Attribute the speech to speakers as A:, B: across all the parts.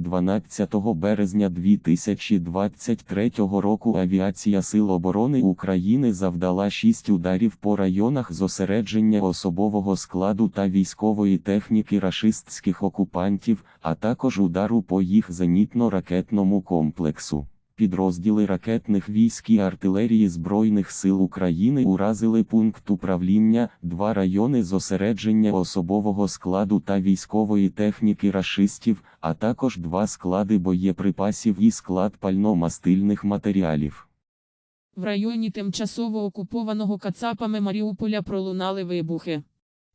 A: 12 березня 2023 року Авіація Сил оборони України завдала 6 ударів по районах зосередження особового складу та військової техніки рашистських окупантів, а також удару по їх зенітно-ракетному комплексу. Підрозділи ракетних військ і артилерії Збройних сил України уразили пункт управління, два райони зосередження особового складу та військової техніки рашистів, а також два склади боєприпасів і склад пально-мастильних матеріалів.
B: В районі тимчасово окупованого Кацапами Маріуполя пролунали вибухи.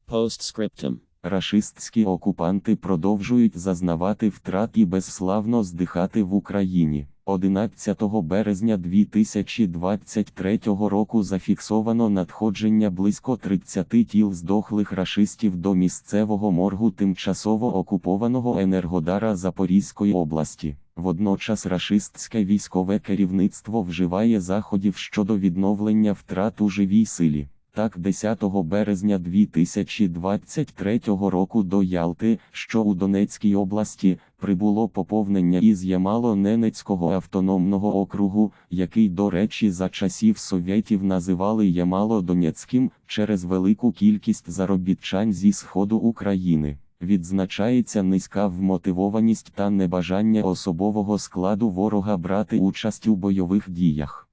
C: Postscriptum.
A: Рашистські окупанти продовжують зазнавати втрат і безславно здихати в Україні. 11 березня 2023 року зафіксовано надходження близько 30 тіл здохлих рашистів до місцевого моргу тимчасово окупованого Енергодара Запорізької області. Водночас рашистське військове керівництво вживає заходів щодо відновлення втрат у живій силі. Так, 10 березня 2023 року до Ялти, що у Донецькій області, прибуло поповнення із Ямало-Ненецького автономного округу, який, до речі, за часів совєтів називали Ямало-Донецьким, через велику кількість заробітчан зі сходу України. Відзначається низька вмотивованість та небажання особового складу ворога брати участь у бойових діях.